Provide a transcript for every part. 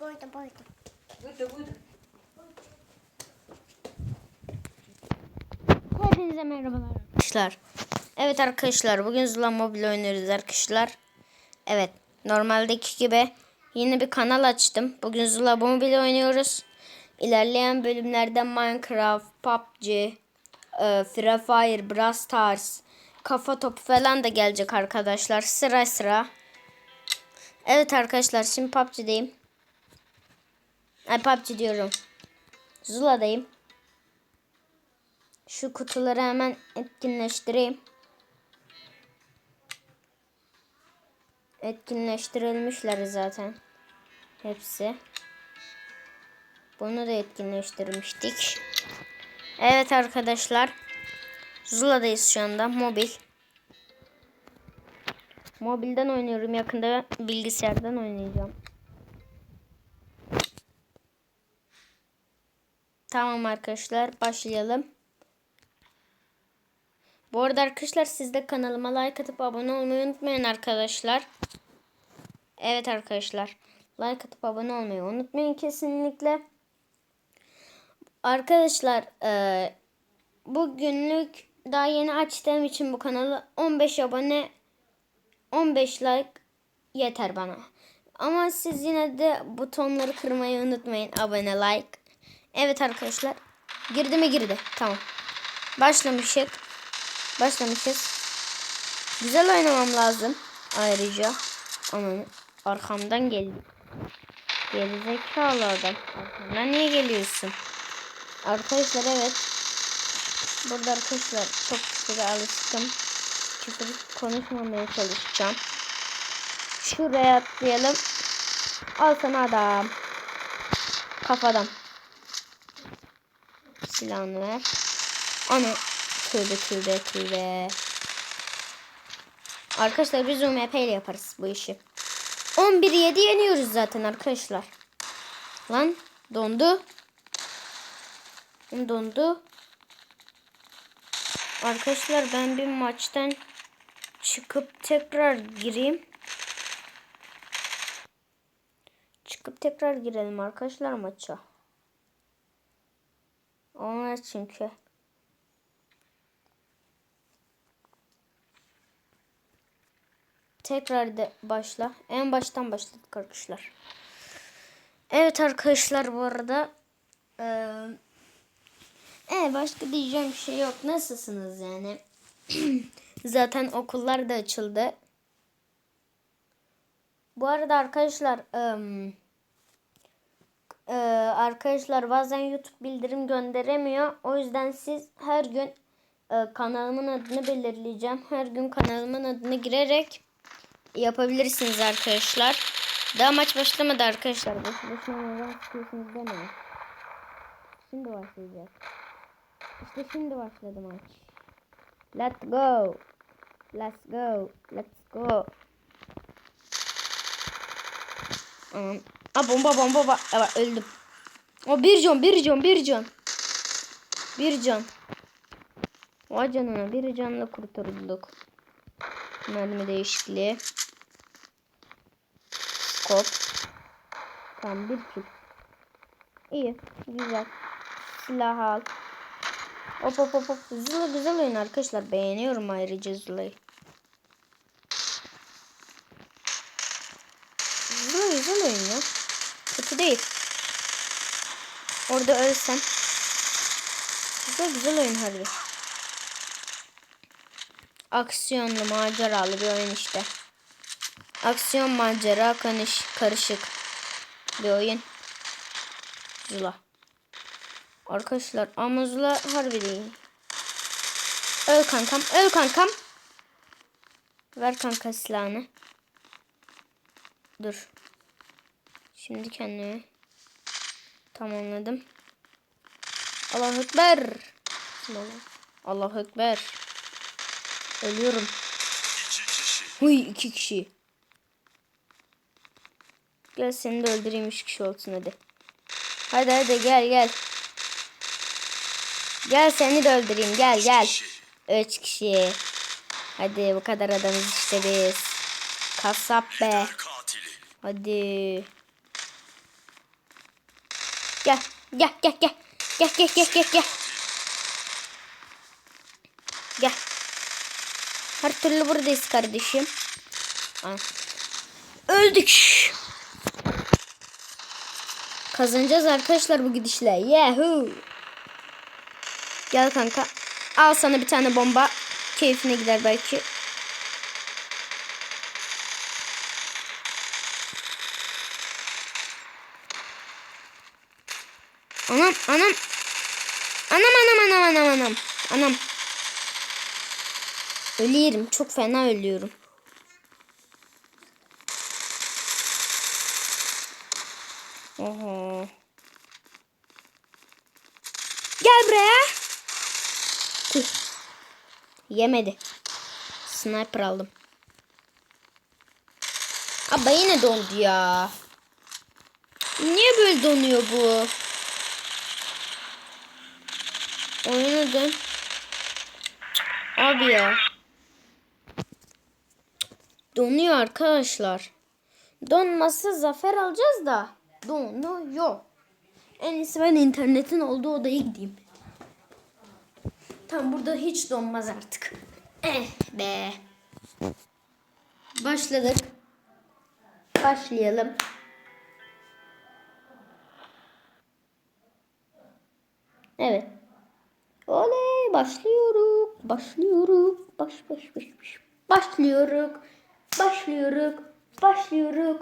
Burada burada. Burada burada. Hepinize merhabalar arkadaşlar. Evet arkadaşlar bugün Zula Mobile oynuyoruz arkadaşlar. Evet normaldeki gibi yeni bir kanal açtım. Bugün Zula Mobile oynuyoruz. İlerleyen bölümlerde Minecraft, PUBG, e, Free Fire, Brawl Stars, kafa topu falan da gelecek arkadaşlar sıra sıra. Evet arkadaşlar şimdi PUBG'deyim. Ay PUBG diyorum. Zula'dayım. Şu kutuları hemen etkinleştireyim. Etkinleştirilmişler zaten. Hepsi. Bunu da etkinleştirmiştik. Evet arkadaşlar. Zula'dayız şu anda. Mobil. Mobilden oynuyorum. Yakında bilgisayardan oynayacağım. Tamam arkadaşlar başlayalım. Bu arada arkadaşlar siz de kanalıma like atıp abone olmayı unutmayın arkadaşlar. Evet arkadaşlar. Like atıp abone olmayı unutmayın kesinlikle. Arkadaşlar e, bugünlük daha yeni açtığım için bu kanalı 15 abone 15 like yeter bana. Ama siz yine de butonları kırmayı unutmayın. Abone like. Evet arkadaşlar. Girdi mi girdi. Tamam. Başlamışız. Başlamışız. Güzel oynamam lazım. Ayrıca. Aman arkamdan geldi. Gerizekalı adam. Arkamdan niye geliyorsun? Arkadaşlar evet. Burada arkadaşlar çok küfüre alıştım. Küfür konuşmamaya çalışacağım. Şuraya atlayalım. Al sana adam. Kafadan. Silahını ver. Ana. Tövbe tövbe tövbe. Arkadaşlar biz UMP ile yaparız bu işi. 11-7 yeniyoruz zaten arkadaşlar. Lan dondu. Dondu. Arkadaşlar ben bir maçtan çıkıp tekrar gireyim. Çıkıp tekrar girelim arkadaşlar maça. Onlar çünkü. Tekrar de başla. En baştan başladık arkadaşlar. Evet arkadaşlar bu arada. Ee, e, başka diyeceğim bir şey yok. Nasılsınız yani? Zaten okullar da açıldı. Bu arada arkadaşlar ım, e, arkadaşlar bazen YouTube bildirim gönderemiyor. O yüzden siz her gün e, kanalımın adını belirleyeceğim. Her gün kanalımın adını girerek yapabilirsiniz arkadaşlar. Daha maç başlamadı arkadaşlar. Boşu boşuna neden sıkıyorsunuz demeyin. Şimdi başlayacak. İşte şimdi başladı maç. Let's go. Let's go. Let's go. Aman. Aa, bomba bomba bomba. Evet öldüm. O bir can bir can bir can. Bir can. Vay canına bir canla kurtulduk. Mermi değişikliği. Skop. Tam bir kill. İyi. Güzel. Silah al. Hop hop hop hop. Zula güzel oyun arkadaşlar. Beğeniyorum ayrıca Zula'yı. Zula güzel oyun ya. Kötü değil. Orada ölsem. Güzel güzel oyun harbi. Aksiyonlu maceralı bir oyun işte. Aksiyon macera kanış, karışık bir oyun. Zula. Arkadaşlar ama Zula harbi değil. Öl kankam, öl kankam. Ver kanka silahını. Dur. Şimdi kendimi tamamladım. Allahu Ekber. Allahu Ekber. Ölüyorum. Huy iki kişi. Gel seni de öldüreyim üç kişi olsun hadi. Hadi hadi gel gel. Gel seni de öldüreyim gel gel. Üç kişi. Hadi bu kadar adamız işte biz. Kasap be. Hadi. Gel. Gel gel gel. Gel gel gel gel gel. Gel. Her türlü buradayız kardeşim. Öldük. Kazanacağız arkadaşlar bu gidişle. Yahoo. Gel kanka. Al sana bir tane bomba. Keyfine gider belki. Anam anam. Anam anam anam anam anam. Anam. Ölüyorum. Çok fena ölüyorum. Oho. Gel buraya. Tüh. Yemedi. Sniper aldım. Abla yine dondu ya. Niye böyle donuyor bu? Oyuna. Abi ya. Donuyor arkadaşlar. Donmasa zafer alacağız da. Donuyor. En iyisi ben internetin olduğu odaya gideyim. Tam burada hiç donmaz artık. Eh be. Başladık. Başlayalım. Evet. Oley başlıyoruz. Başlıyoruz. Baş baş baş baş. Başlıyoruz. Başlıyoruz. Başlıyoruz.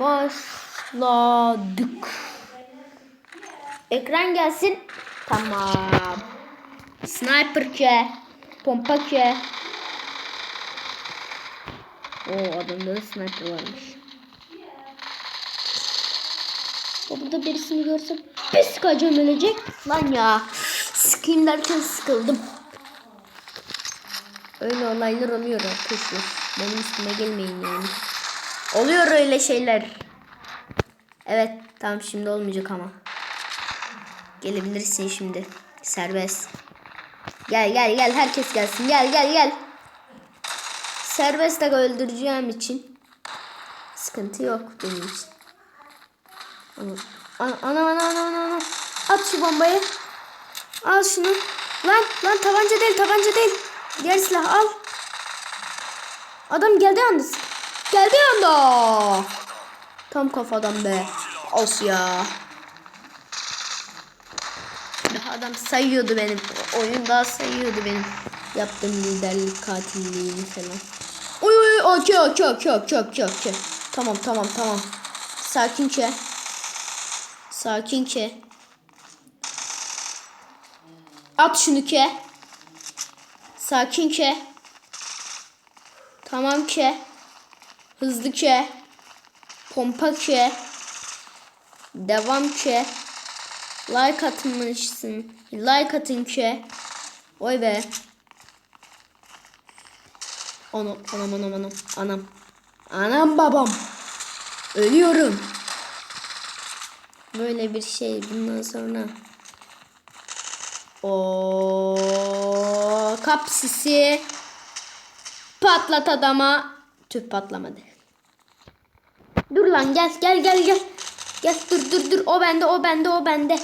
Başladık. Ekran gelsin. Tamam. Sniper ke. Pompa ke. O adamda da sniper varmış. O burada birisini görsem bir sıkacağım ölecek. Lan ya. Sıkayım derken sıkıldım. Öyle olaylar oluyor arkadaşlar. Benim üstüme gelmeyin yani. Oluyor öyle şeyler. Evet tamam şimdi olmayacak ama. Gelebilirsin şimdi. Serbest. Gel gel gel herkes gelsin. Gel gel gel. Serbest öldüreceğim için sıkıntı yok benim için. Ana ana ana ana ana. At şu bombayı. Al şunu. Lan lan tabanca değil tabanca değil. Diğer silah al. Adam geldi yalnız. Geldi yanda. Tam kafadan be. Os ya. Daha adam sayıyordu benim. Oyun daha sayıyordu benim. Yaptığım liderlik katilliğini falan. Okey okey okey okey okey okey. Tamam tamam tamam. Sakince. Sakince. At şunu ke. Sakince. Tamam ke. Hızlı ke. Pompa ke. Devam ke. Like atmışsın. Like atın ke. Oy be. Anam anam anam anam anam. Anam babam. Ölüyorum. Böyle bir şey bundan sonra. O kapsisi patlat adama. Tüp patlamadı. Dur lan gel gel gel gel. Gel dur dur dur o bende o bende o bende.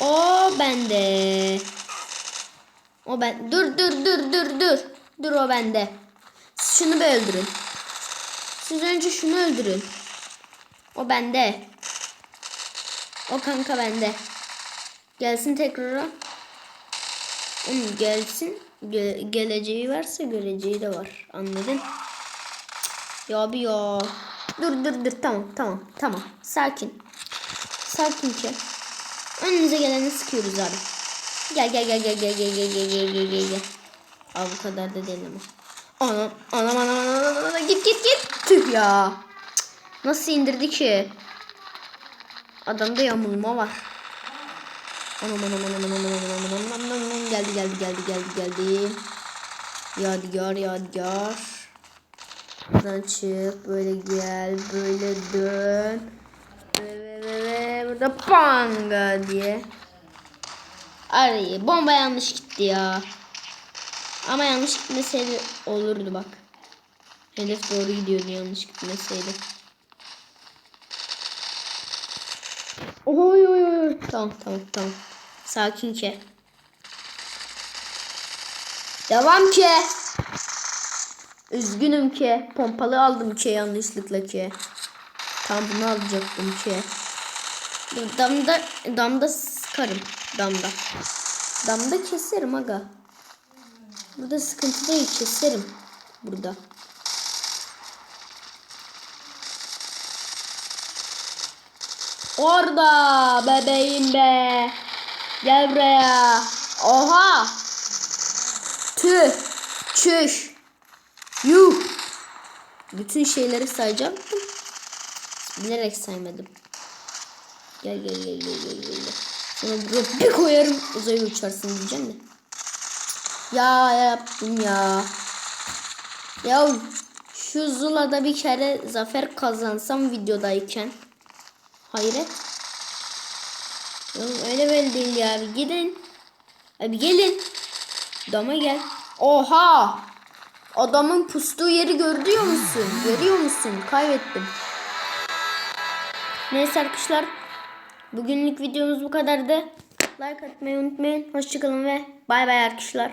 O bende. O ben dur dur dur dur dur. Dur o bende. Siz şunu bir öldürün. Siz önce şunu öldürün. O bende. O kanka bende. Gelsin tekrar. Oğlum gelsin. Ge- geleceği varsa göreceği de var. Anladın? Ya abi ya. Dur dur dur tamam tamam tamam. Sakin. Sakince. Önümüze geleni sıkıyoruz abi. Gel gel gel gel gel gel gel gel gel gel gel. Aa bu kadar da değil ama. Anam anam anam anam anam git git git. Tüh ya. Nasıl indirdi ki? Adamda yamulma var. Anam anam anam anam anam anam anam anam anam geldi geldi geldi geldi geldi. Yadigar yadigar. Buradan çık böyle gel böyle dön. Ve ve ve burada panga diye. Ay bomba yanlış gitti ya. Ama yanlış gitmeseydi olurdu bak. Hedef doğru gidiyordu yanlış gitmeseydi. Oy oy oy. Tamam tamam tamam. Sakin ki. Devam ki. Üzgünüm ki. Pompalı aldım ki yanlışlıkla ki. Tam bunu alacaktım ki. Damda, damda sıkarım. Damda. Damda keserim aga. Burada sıkıntı değil keserim. Burada. Orada bebeğim be. Gel buraya. Oha. Tüh. Çüş. Yuh. Bütün şeyleri sayacaktım. Bilerek saymadım. Gel gel gel gel gel. gel. Sana buraya bir koyarım uzaya uçarsın diyeceğim de. Ya yaptım ya. Ya şu Zula'da bir kere zafer kazansam videodayken. Hayret. Ya öyle böyle değil ya. Bir gidin. Abi gelin. Dama gel. Oha. Adamın pustuğu yeri görüyor musun? Görüyor musun? Kaybettim. Neyse arkadaşlar. Bugünlük videomuz bu kadardı. Like atmayı unutmayın. Hoşçakalın ve bay bay arkadaşlar.